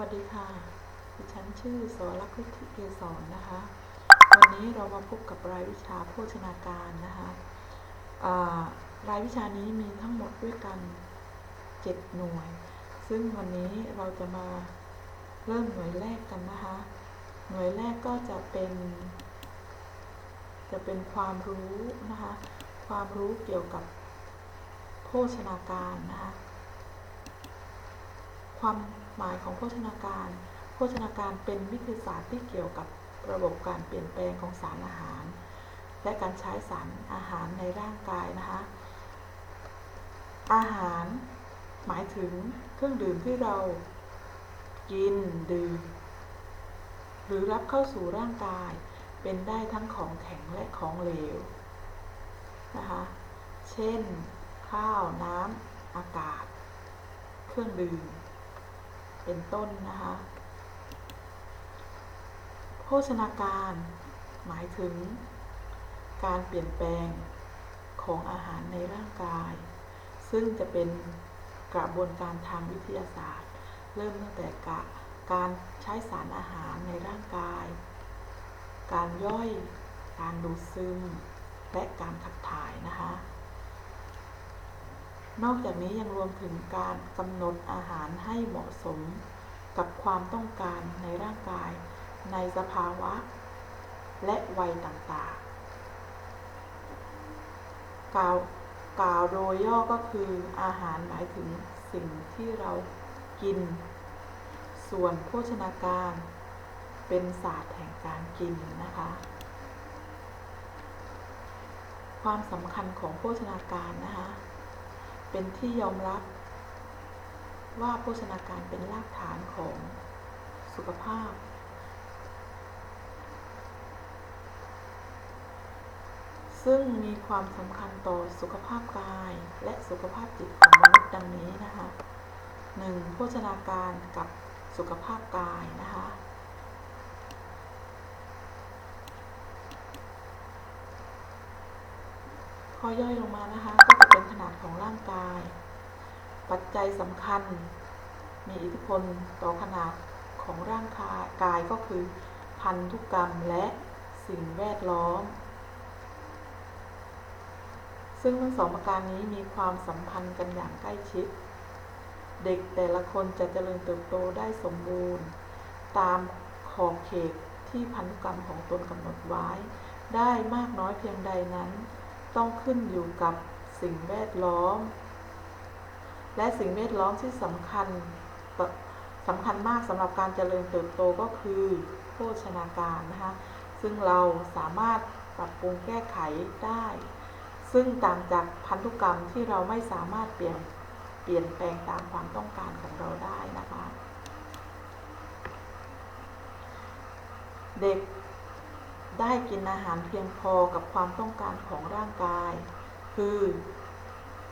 วัสดีค่ะ ดิฉันชื่อสวรักษ์ฤทธิเกษรนะคะ วันนี้เรามาพบกับรายวิชาโภชนาการนะคะรายวิชานี้มีทั้งหมดด้วยกัน 7 หน่วย ซึ่งวันนี้เราจะมาเริ่มหน่วยแรกกันนะคะ หน่วยแรกก็จะเป็น จะเป็นความรู้นะคะ ความรู้เกี่ยวกับโภชนาการนะคะ ความหมายของโภชนาการ โภชนาการเป็นวิทยาศาสตร์ที่เกี่ยวกับระบบการเปลี่ยนแปลงของสารอาหาร และการใช้สารอาหารในร่างกายนะคะ อาหารหมายถึงเครื่องดื่มที่เรากินดื่ม หรือรับเข้าสู่ร่างกาย เป็นได้ทั้งของแข็งและของเหลวนะคะ เช่น ข้าวน้ำอากาศ เครื่องดื่ม เป็นต้นนะคะ โภชนาการ หมายถึง การเปลี่ยนแปลงของอาหารในร่างกาย ซึ่งจะเป็นกระบวนการทางวิทยาศาสตร์ เริ่มตั้งแต่กะการใช้สารอาหารในร่างกาย การย่อย การดูดซึม และการขับถ่ายนะคะ นอกจากนี้ยังรวมถึงการกำหนดอาหารให้เหมาะสมกับความต้องการในร่างกาย ในสภาวะ และวัยต่างๆ กล่าวกล่าวโดยย่อก็คืออาหารหมายถึงสิ่งที่เรากิน ส่วนโภชนาการเป็นศาสตร์แห่งการกินนะคะ ความสำคัญของโภชนาการนะคะ เป็นที่ยอมรับ ว่าโภชนาการเป็นรากฐานของสุขภาพ ซึ่งมีความสำคัญต่อสุขภาพกายและสุขภาพจิตของมนุษย์ดังนี้นะคะ 1. โภชนาการกับสุขภาพกายนะคะข้อย่อยลงมานะคะก็เขนาดของร่างกาย ปัจจัยสำคัญ มีอิทธิพลต่อขนาดของร่างกายก็คือ พันธุกรรมและสิ่งแวดล้อม ซึ่งทั้งสองประการนี้มีความสัมพันธ์กันอย่างใกล้ชิด เด็กแต่ละคนจะเจริญเติบโตได้สมบูรณ์ ตามขอบเขตที่พันธุกรรมของตนกำหนดไว้ ได้มากน้อยเพียงใดนั้น ต้องขึ้นอยู่กับ สิ่งแวดล้อม และสิ่งแวดล้อมที่สำคัญสำคัญมากสำหรับการเจริญเติบโตก็คือโภชนาการนะคะซึ่งเราสามารถปรับปรุงแก้ไขได้ ซึ่งต่างจากพันธุกรรมที่เราไม่สามารถเปลี่ยนเปลี่ยนแปลงตามความต้องการของเราได้นะคะ เด็กได้กินอาหารเพียงพอกับความต้องการของร่างกาย คือ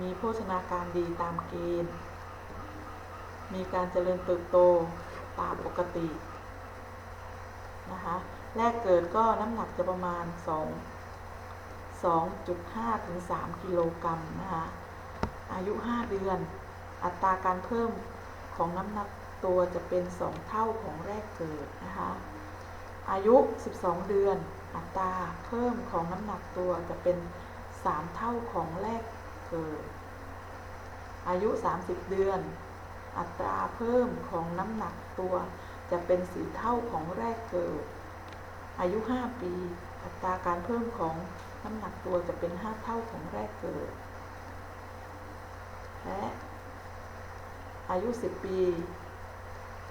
มีโภชนาการดีตามเกณฑ์ มีการเจริญเติบโตตามปกตินะคะแรกเกิดก็น้ำหนักจะประมาณ 2 2.5 ถึง 3 กิโลกรัมนะคะอายุ 5 เดือน อัตราการเพิ่มของน้ำหนักตัวจะเป็น 2 เท่าของแรกเกิดนะคะอายุ 12 เดือน อัตราเพิ่มของน้ำหนักตัวจะเป็น 3เท่าของแรกเกิด อายุ 30 เดือน อัตราเพิ่มของน้ำหนักตัว จะเป็น4เท่าของแรกเกิด อายุ 5 ปี อัตราการเพิ่มของน้ำหนักตัวจะเป็น 5 เท่าของแรกเกิด และอายุ 10 ปี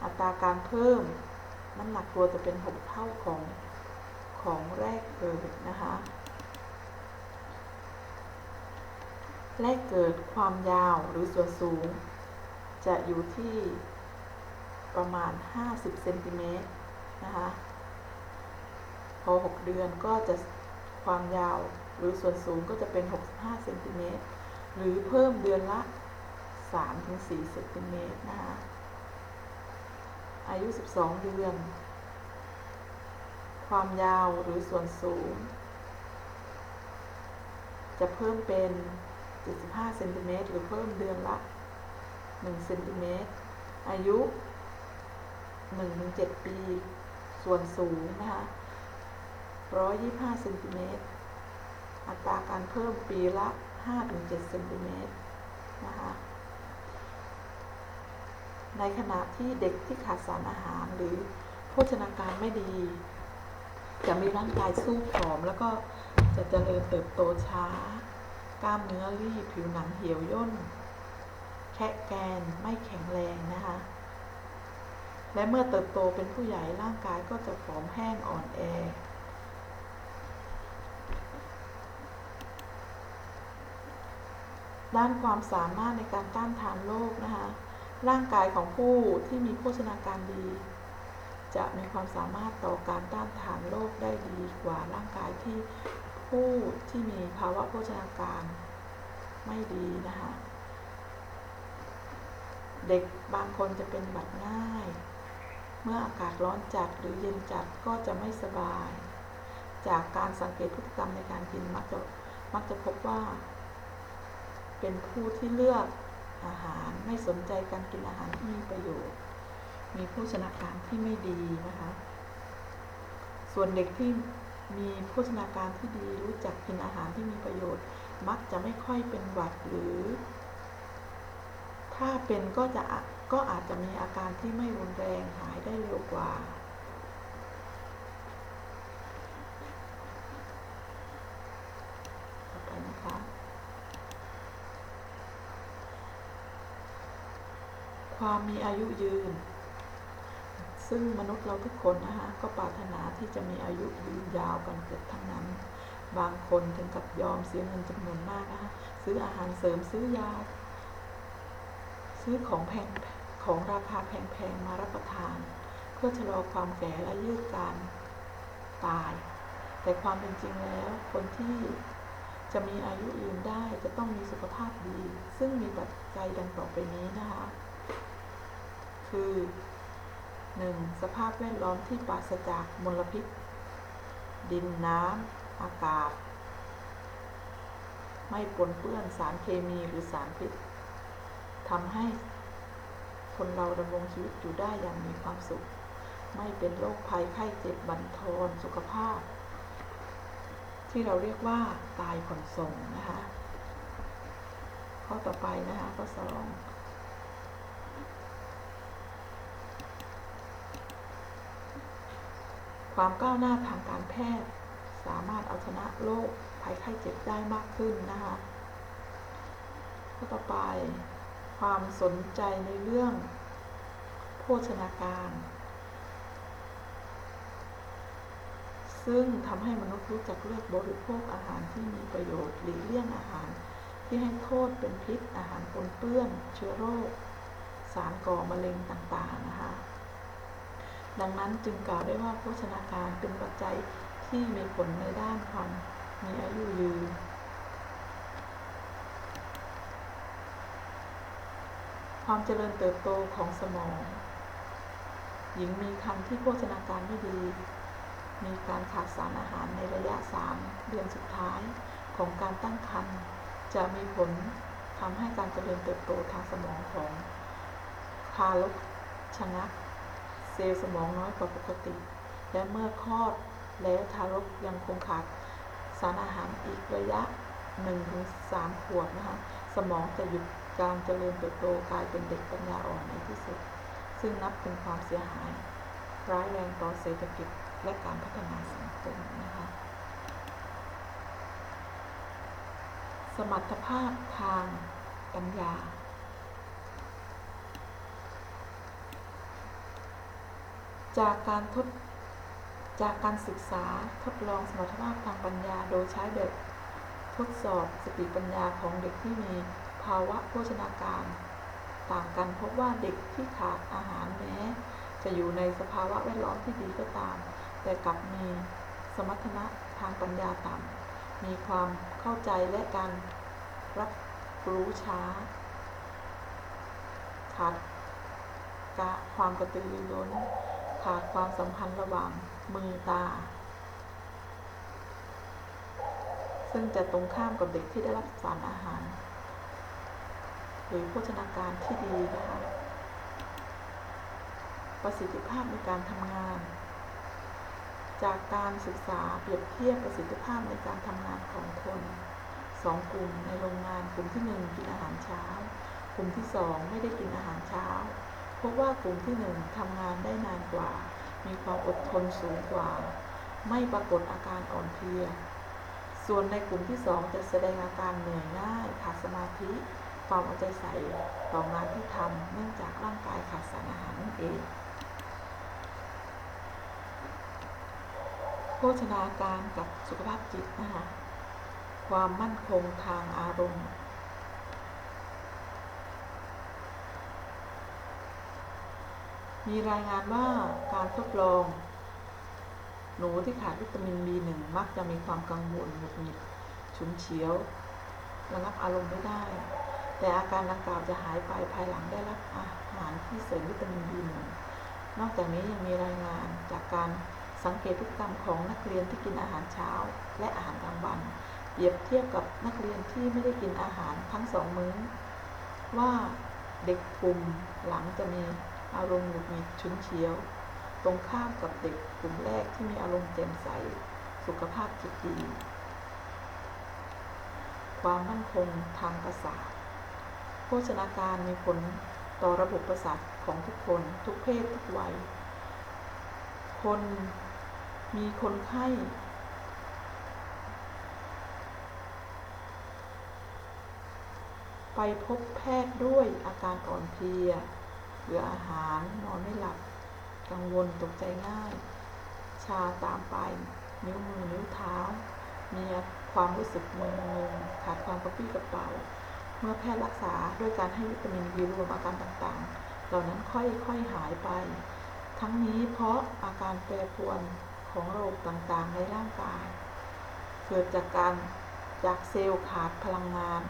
อัตราการเพิ่มน้ำหนักตัวจะเป็น 6 เท่าของของแรกเกิดนะคะ แรกเกิดความยาวหรือส่วนสูง จะอยู่ที่ประมาณ 50เซนติเมตรนะคะพอ 6 เดือนก็จะความยาวหรือส่วนสูงก็จะเป็น 65เซนติเมตรหรือเพิ่มเดือนละ 3-4เซนติเมตรนะคะอายุ 12 เดือน ความยาวหรือส่วนสูง จะเพิ่มเป็น 75เซนติเมตรหรือเพิ่มเดือนละ1เซนติเมตรอายุ 1-7 ปี ส่วนสูงนะคะ125เซนติเมตรอัตราการเพิ่มปีละ 5-7เซนติเมตรนะคะในขณะที่เด็กที่ขาดสารอาหารหรือโภชนาการไม่ดี จะมีร่างกายสู้ผอมแล้วก็จะเจริญเติบโตช้า กล้ามเนื้อรีบผิวหนังเหี่ยวย่น แคะแกนไม่แข็งแรงนะคะ และเมื่อเติบโตเป็นผู้ใหญ่ร่างกายก็จะผอมแห้งอ่อนแอ ด้านความสามารถในการต้านทานโรคนะคะ ร่างกายของผู้ที่มีโภชนาการดี จะมีความสามารถต่อการต้านทานโรคได้ดีกว่าร่างกายที่ ผู้ที่มีภาวะโภชนาการไม่ดีนะคะ เด็กบางคนจะเป็นหวัดง่าย เมื่ออากาศร้อนจัดหรือเย็นจัดก็จะไม่สบาย จากการสังเกตพฤติกรรมในการกินมักจะมักจะพบว่า เป็นผู้ที่เลือกอาหารไม่สนใจการกินอาหารที่มีประโยชน์ มีโภชนาการที่ไม่ดีนะคะ ส่วนเด็กที่ มีโภชนาการที่ดีรู้จักกินอาหารที่มีประโยชน์ มักจะไม่ค่อยเป็นหวัดหรือ ถ้าเป็นก็จะก็อาจจะมีอาการที่ไม่รุนแรงหายได้เร็วกว่าความมีอายุยืน ซึ่งมนุษย์เราทุกคนนะคะก็ปรารถนาที่จะมีอายุยืนยาวกันเกือบทั้งนั้น บางคนถึงกับยอมเสียเงินจำนวนมากนะคะซื้ออาหารเสริมซื้อยาซื้อของแพงของราคาแพงๆมารับประทาน เพื่อชะลอความแก่และยืดการตาย แต่ความเป็นจริงแล้วคนที่จะมีอายุยืนได้จะต้องมีสุขภาพดี ซึ่งมีปัจจัยดังต่อไปนี้นะคะ คือ 1. สภาพแวดล้อมที่ปราศจากมลพิษ ดินน้ำอากาศ ไม่ปนเปื้อนสารเคมีหรือสารพิษทำให้คนเราดำรงชีวิตอยู่ได้อย่างมีความสุข ไม่เป็นโรคภัยไข้เจ็บบันทอนสุขภาพ ที่เราเรียกว่าตายผ่อนส่งนะคะ ข้อต่อไปนะคะข้อสอง ความก้าวหน้าทางการแพทย์ สามารถเอาชนะโรคภัยไข้เจ็บได้มากขึ้นนะคะข้อต่อไป ความสนใจในเรื่อง โภชนาการ ซึ่งทำให้มนุษย์รู้จักเลือกบริโภคอาหารที่มีประโยชน์หลีกเลี่ยงอาหารที่ให้โทษเป็นพิษอาหารปนเปื้อน เชื้อโรค สารก่อมะเร็งต่างๆนะคะ ดังนั้นจึงกล่าวได้ว่าโภชนาการเป็นปัจจัยที่มีผลในด้านความมีอายุยืนความเจริญเติบโตของสมอง หญิงมีครรภ์ที่โภชนาการไม่ดี มีการขาดสารอาหารในระยะ 3 เดือนสุดท้ายของการตั้งครรภ์จะมีผลทำให้การเจริญเติบโตทางสมองของทารกชะงัก ซลล์สมองน้อยกว่าปกติ และเมื่อคลอดแล้วทารกยังคงขาดสารอาหารอีกระยะ 1-3 ขวบนะคะ สมองจะหยุดการเจริญเติบโตกลายเป็นเด็กปัญญาอ่อนในที่สุด ซึ่งนับเป็นความเสียหาย ร้ายแรงต่อเศรษฐกิจและการพัฒนาสังคมนะคะ สมรรถภาพทางปัญญา จากการทดจากการศึกษาทดลองสมรรถภาพทางปัญญาโดยใช้แบบทดสอบสติปัญญาของเด็กที่มีภาวะโภชนาการ ต่างกันพบว่าเด็กที่ขาดอาหารแม้ จะอยู่ในสภาวะแวดล้อมที่ดีก็ตาม แต่กลับมีสมรรถนะทางปัญญาต่ำมีความเข้าใจและการรับรู้ช้า ขาดความกระตือรือร้น ขาดความสัมพันธ์ระหว่างมือตา ซึ่งจะตรงข้ามกับเด็กที่ได้รับสารอาหาร หรือโภชนาการที่ดีนะคะประสิทธิภาพในการทำงาน จากการศึกษาเปรียบเทียบประสิทธิภาพในการทำงานของคนสองกลุ่มในโรงงานกลุ่มที่หนึ่งกินอาหารเช้า กลุ่มที่สองไม่ได้กินอาหารเช้า พบว่ากลุ่มที่หนึ่งทำงานได้นานกว่า มีความอดทนสูงกว่า ไม่ปรากฏอาการอ่อนเพลีย ส่วนในกลุ่มที่สองจะแสดงอาการเหนื่อยง่าย ขาดสมาธิ ความเอาใจใส่ต่องานที่ทำเนื่องจากร่างกายขาดสารอาหารนั่นเอง โภชนาการกับสุขภาพจิตนะคะความมั่นคงทางอารมณ์ มีรายงานว่าการทดลอง หนูที่ขาดวิตามิน B1 มักจะมีความกังวลหงุดหงิดฉุนเฉียวระงับอารมณ์ไม่ได้ แต่อาการดังกล่าวจะหายไปภายหลังได้รับอาหารที่เสริมวิตามิน B1 นอกจากนี้ยังมีรายงานจากการสังเกตพฤติกรรมของนักเรียนที่กินอาหารเช้า และอาหารกลางวันเปรียบเทียบกับนักเรียนที่ไม่ได้กินอาหารทั้งสองมื้อ ว่าเด็กกลุ่มหลังจะมี อารมณ์หงุดหงิดฉุนเฉียว ตรงข้ามกับเด็กกลุ่มแรกที่มีอารมณ์แจ่มใส สุขภาพจิตดี ความมั่นคงทางประสาทโภชนาการมีผลต่อระบบประสาทของทุกคน ทุกเพศทุกวัย คนมีคนไข้ไปพบแพทย์ด้วยอาการอ่อนเพลีย เบื่ออาหาร นอนไม่หลับ กังวลตกใจง่าย ชาตามปลายนิ้วมือนิ้วเท้า มีความรู้สึกมึนๆขาดความกระปี้กระเป๋า เมื่อแพทย์รักษาด้วยการให้วิตามินบีรวมอาการต่างๆ เหล่านั้นค่อยๆหายไป ทั้งนี้เพราะอาการแปรปรวนของโรคต่างๆในร่างกาย เกิดจากการจากเซลล์ขาดพลังงาน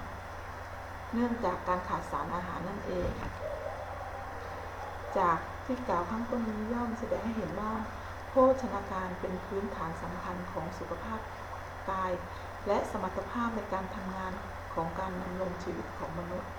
เนื่องจากการขาดสารอาหารนั่นเอง จากที่กล่าวข้างต้นนี้ย่อมแสดงให้เห็นว่า โภชนาการเป็นพื้นฐานสำคัญของสุขภาพกาย และสมรรถภาพในการทำงานของการดำรงชีวิตของมนุษย์